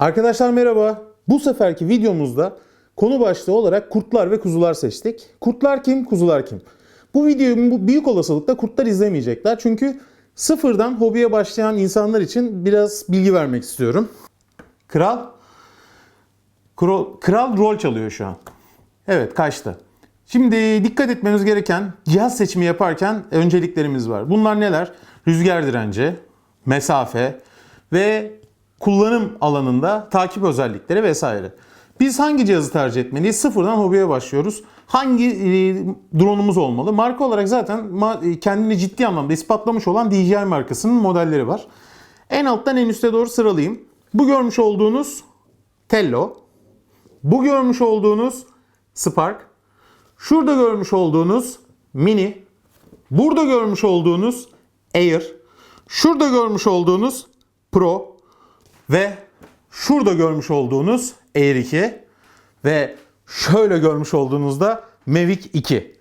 Arkadaşlar merhaba. Bu seferki videomuzda konu başlığı olarak kurtlar ve kuzular seçtik. Kurtlar kim, kuzular kim? Bu videoyu büyük olasılıkla kurtlar izlemeyecekler. Çünkü sıfırdan hobiye başlayan insanlar için biraz bilgi vermek istiyorum. Kral Kral, kral rol çalıyor şu an. Evet kaçtı. Şimdi dikkat etmemiz gereken cihaz seçimi yaparken önceliklerimiz var. Bunlar neler? Rüzgar direnci, mesafe ve kullanım alanında takip özellikleri vesaire. Biz hangi cihazı tercih etmeliyiz? Sıfırdan hobiye başlıyoruz. Hangi e, drone'umuz olmalı? Marka olarak zaten e, kendini ciddi anlamda ispatlamış olan DJI markasının modelleri var. En alttan en üste doğru sıralayayım. Bu görmüş olduğunuz Tello. Bu görmüş olduğunuz Spark. Şurada görmüş olduğunuz Mini. Burada görmüş olduğunuz Air. Şurada görmüş olduğunuz Pro. Ve şurada görmüş olduğunuz Air 2. Ve şöyle görmüş olduğunuzda Mavic 2.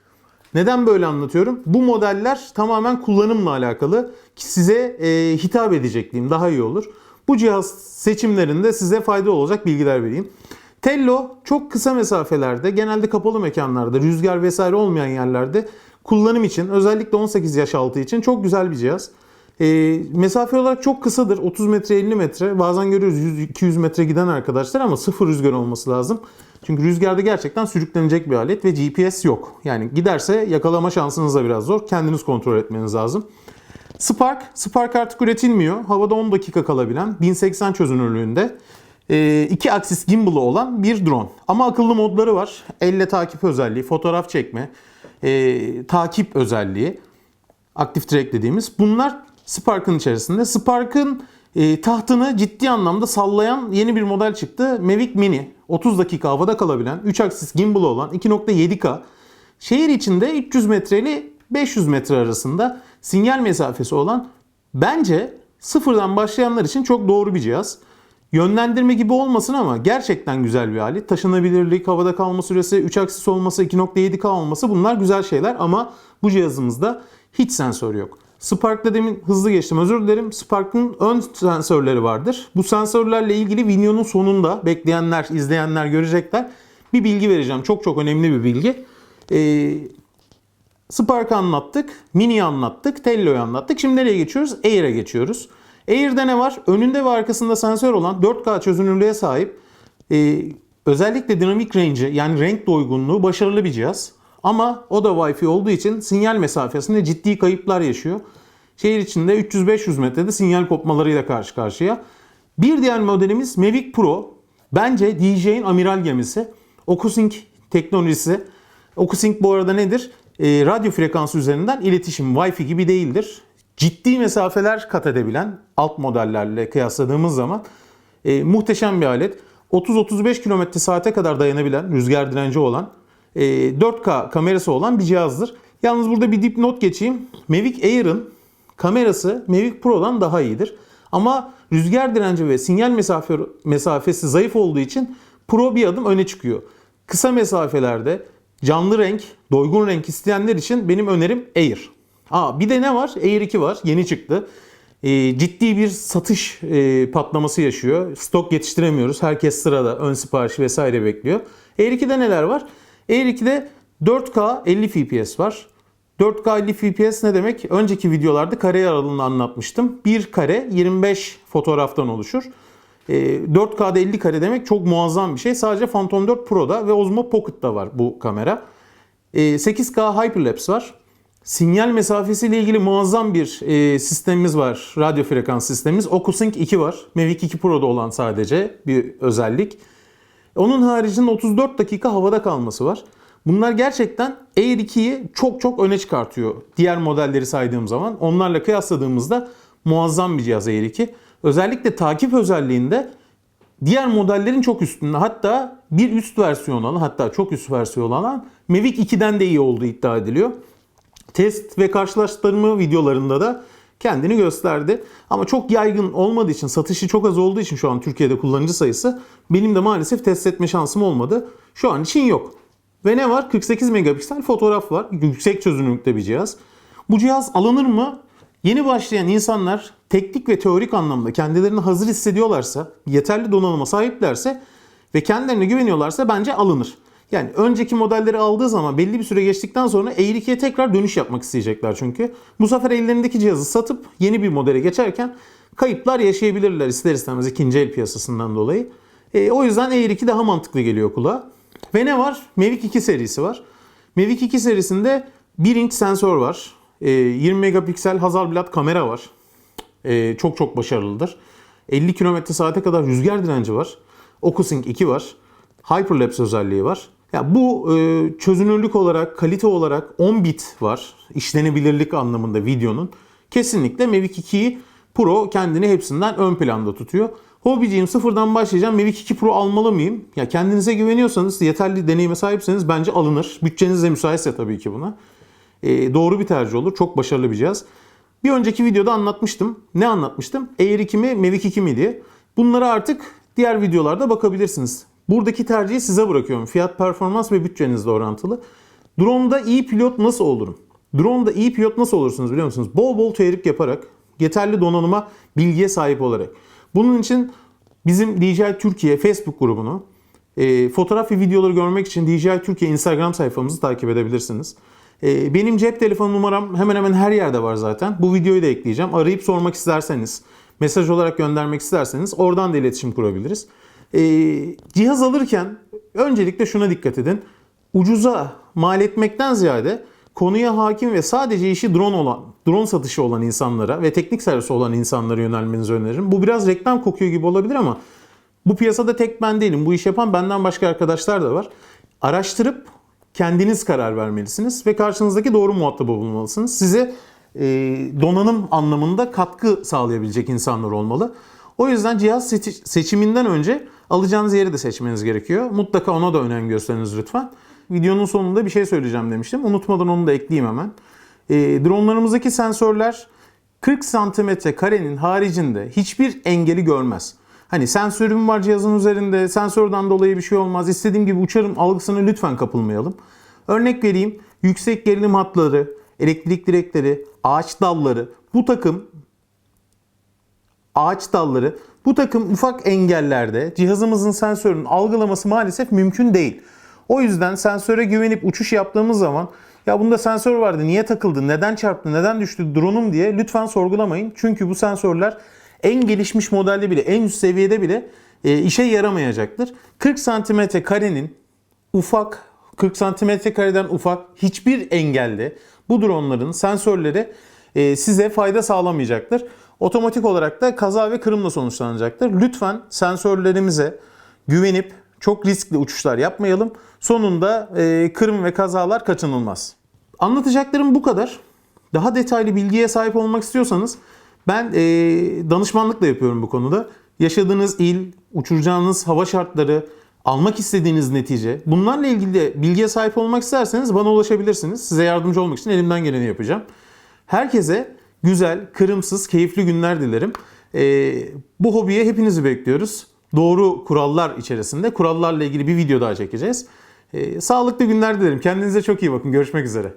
Neden böyle anlatıyorum? Bu modeller tamamen kullanımla alakalı ki size e, hitap edecek daha iyi olur. Bu cihaz seçimlerinde size fayda olacak bilgiler vereyim. Tello çok kısa mesafelerde, genelde kapalı mekanlarda, rüzgar vesaire olmayan yerlerde kullanım için özellikle 18 yaş altı için çok güzel bir cihaz. E, mesafe olarak çok kısadır. 30 metre 50 metre. Bazen görüyoruz 100-200 metre giden arkadaşlar ama sıfır rüzgar olması lazım. Çünkü rüzgarda gerçekten sürüklenecek bir alet ve GPS yok. Yani giderse yakalama şansınız da biraz zor. Kendiniz kontrol etmeniz lazım. Spark, Spark artık üretilmiyor. Havada 10 dakika kalabilen 1080 çözünürlüğünde e, iki aksis gimbal'ı olan bir drone. Ama akıllı modları var. Elle takip özelliği, fotoğraf çekme, e, takip özelliği, aktif track dediğimiz. Bunlar Spark'ın içerisinde. Spark'ın e, tahtını ciddi anlamda sallayan yeni bir model çıktı. Mavic Mini. 30 dakika havada kalabilen, 3 aksis gimbal olan 2.7K. Şehir içinde 300 metreli 500 metre arasında sinyal mesafesi olan bence sıfırdan başlayanlar için çok doğru bir cihaz. Yönlendirme gibi olmasın ama gerçekten güzel bir alet. Taşınabilirlik, havada kalma süresi, 3 aksis olması, 2.7K olması bunlar güzel şeyler ama bu cihazımızda hiç sensör yok. Spark'ta demin hızlı geçtim özür dilerim. Spark'ın ön sensörleri vardır. Bu sensörlerle ilgili videonun sonunda bekleyenler, izleyenler görecekler. Bir bilgi vereceğim. Çok çok önemli bir bilgi. Ee, Spark'ı anlattık, Mini'yi anlattık, Tello'yu anlattık. Şimdi nereye geçiyoruz? Air'e geçiyoruz. Air'de ne var? Önünde ve arkasında sensör olan 4K çözünürlüğe sahip e, özellikle dinamik range'i yani renk doygunluğu başarılı bir cihaz. Ama o da Wi-Fi olduğu için sinyal mesafesinde ciddi kayıplar yaşıyor. Şehir içinde 300-500 metrede sinyal kopmalarıyla karşı karşıya. Bir diğer modelimiz Mavic Pro. Bence DJ'in amiral gemisi. OcuSync teknolojisi. OcuSync bu arada nedir? E, radyo frekansı üzerinden iletişim. Wi-Fi gibi değildir. Ciddi mesafeler kat edebilen alt modellerle kıyasladığımız zaman e, muhteşem bir alet. 30-35 km saate kadar dayanabilen, rüzgar direnci olan, 4K kamerası olan bir cihazdır. Yalnız burada bir dipnot geçeyim. Mavic Air'ın kamerası Mavic Pro'dan daha iyidir. Ama rüzgar direnci ve sinyal mesafe, mesafesi zayıf olduğu için Pro bir adım öne çıkıyor. Kısa mesafelerde canlı renk, doygun renk isteyenler için benim önerim Air. Aa, bir de ne var? Air 2 var. Yeni çıktı. E, ciddi bir satış e, patlaması yaşıyor. Stok yetiştiremiyoruz. Herkes sırada ön sipariş vesaire bekliyor. Air 2'de neler var? Air 2'de 4K 50 fps var. 4K 50 fps ne demek? Önceki videolarda kare aralığını anlatmıştım. Bir kare 25 fotoğraftan oluşur. E, 4K'da 50 kare demek çok muazzam bir şey. Sadece Phantom 4 Pro'da ve Osmo Pocket'ta var bu kamera. E, 8K Hyperlapse var. Sinyal mesafesiyle ilgili muazzam bir e, sistemimiz var. Radyo frekans sistemimiz. OcuSync 2 var. Mavic 2 Pro'da olan sadece bir özellik. Onun haricinde 34 dakika havada kalması var. Bunlar gerçekten Air 2'yi çok çok öne çıkartıyor. Diğer modelleri saydığım zaman. Onlarla kıyasladığımızda muazzam bir cihaz Air 2. Özellikle takip özelliğinde diğer modellerin çok üstünde. Hatta bir üst versiyon olan hatta çok üst versiyon olan Mavic 2'den de iyi olduğu iddia ediliyor. Test ve karşılaştırma videolarında da kendini gösterdi. Ama çok yaygın olmadığı için, satışı çok az olduğu için şu an Türkiye'de kullanıcı sayısı benim de maalesef test etme şansım olmadı. Şu an için yok. Ve ne var? 48 megapiksel fotoğraf var. Yüksek çözünürlükte bir cihaz. Bu cihaz alınır mı? Yeni başlayan insanlar teknik ve teorik anlamda kendilerini hazır hissediyorlarsa, yeterli donanıma sahiplerse ve kendilerine güveniyorlarsa bence alınır. Yani önceki modelleri aldığı zaman belli bir süre geçtikten sonra Air 2'ye tekrar dönüş yapmak isteyecekler çünkü. Bu sefer ellerindeki cihazı satıp yeni bir modele geçerken kayıplar yaşayabilirler ister istemez ikinci el piyasasından dolayı. E, o yüzden Air 2 daha mantıklı geliyor kulağa. Ve ne var? Mavic 2 serisi var. Mavic 2 serisinde 1 inç sensör var. E, 20 megapiksel Hasselblad kamera var. E, çok çok başarılıdır. 50 km saate kadar rüzgar direnci var. OcuSync 2 var. Hyperlapse özelliği var. Ya bu e, çözünürlük olarak, kalite olarak 10 bit var. İşlenebilirlik anlamında videonun. Kesinlikle Mavic 2'yi Pro kendini hepsinden ön planda tutuyor. Hobiciyim sıfırdan başlayacağım. Mavic 2 Pro almalı mıyım? Ya kendinize güveniyorsanız, yeterli deneyime sahipseniz bence alınır. Bütçeniz de müsaitse tabii ki buna. E, doğru bir tercih olur. Çok başarılı bir cihaz. Bir önceki videoda anlatmıştım. Ne anlatmıştım? Air 2 mi, Mavic 2 mi diye. Bunlara artık diğer videolarda bakabilirsiniz. Buradaki tercihi size bırakıyorum. Fiyat, performans ve bütçenizle orantılı. Drone'da iyi pilot nasıl olurum? Drone'da iyi pilot nasıl olursunuz biliyor musunuz? Bol bol teorik yaparak, yeterli donanıma, bilgiye sahip olarak. Bunun için bizim DJI Türkiye Facebook grubunu, e, fotoğraf ve videoları görmek için DJI Türkiye Instagram sayfamızı takip edebilirsiniz. E, benim cep telefonu numaram hemen hemen her yerde var zaten. Bu videoyu da ekleyeceğim. Arayıp sormak isterseniz, mesaj olarak göndermek isterseniz oradan da iletişim kurabiliriz. E, cihaz alırken öncelikle şuna dikkat edin. Ucuza mal etmekten ziyade konuya hakim ve sadece işi drone olan, drone satışı olan insanlara ve teknik servisi olan insanlara yönelmenizi öneririm. Bu biraz reklam kokuyor gibi olabilir ama bu piyasada tek ben değilim. Bu iş yapan benden başka arkadaşlar da var. Araştırıp kendiniz karar vermelisiniz ve karşınızdaki doğru muhatabı bulmalısınız. Size e, donanım anlamında katkı sağlayabilecek insanlar olmalı. O yüzden cihaz seçi- seçiminden önce alacağınız yeri de seçmeniz gerekiyor. Mutlaka ona da önem gösteriniz lütfen. Videonun sonunda bir şey söyleyeceğim demiştim. Unutmadan onu da ekleyeyim hemen. E, dronlarımızdaki sensörler 40 santimetre karenin haricinde hiçbir engeli görmez. Hani sensörüm var cihazın üzerinde, sensörden dolayı bir şey olmaz, istediğim gibi uçarım algısına lütfen kapılmayalım. Örnek vereyim, yüksek gerilim hatları, elektrik direkleri, ağaç dalları, bu takım ağaç dalları bu takım ufak engellerde cihazımızın sensörünün algılaması maalesef mümkün değil. O yüzden sensöre güvenip uçuş yaptığımız zaman ya bunda sensör vardı niye takıldı, neden çarptı, neden düştü drone'um diye lütfen sorgulamayın. Çünkü bu sensörler en gelişmiş modelde bile, en üst seviyede bile e, işe yaramayacaktır. 40 santimetre karenin ufak 40 santimetre kareden ufak hiçbir engelde bu dronların sensörleri e, size fayda sağlamayacaktır. Otomatik olarak da kaza ve kırımla sonuçlanacaktır. Lütfen sensörlerimize güvenip çok riskli uçuşlar yapmayalım. Sonunda e, kırım ve kazalar kaçınılmaz. Anlatacaklarım bu kadar. Daha detaylı bilgiye sahip olmak istiyorsanız ben e, danışmanlık da yapıyorum bu konuda. Yaşadığınız il, uçuracağınız hava şartları, almak istediğiniz netice. Bunlarla ilgili de bilgiye sahip olmak isterseniz bana ulaşabilirsiniz. Size yardımcı olmak için elimden geleni yapacağım. Herkese güzel, kırımsız, keyifli günler dilerim. Ee, bu hobiye hepinizi bekliyoruz. Doğru kurallar içerisinde. Kurallarla ilgili bir video daha çekeceğiz. Ee, sağlıklı günler dilerim. Kendinize çok iyi bakın. Görüşmek üzere.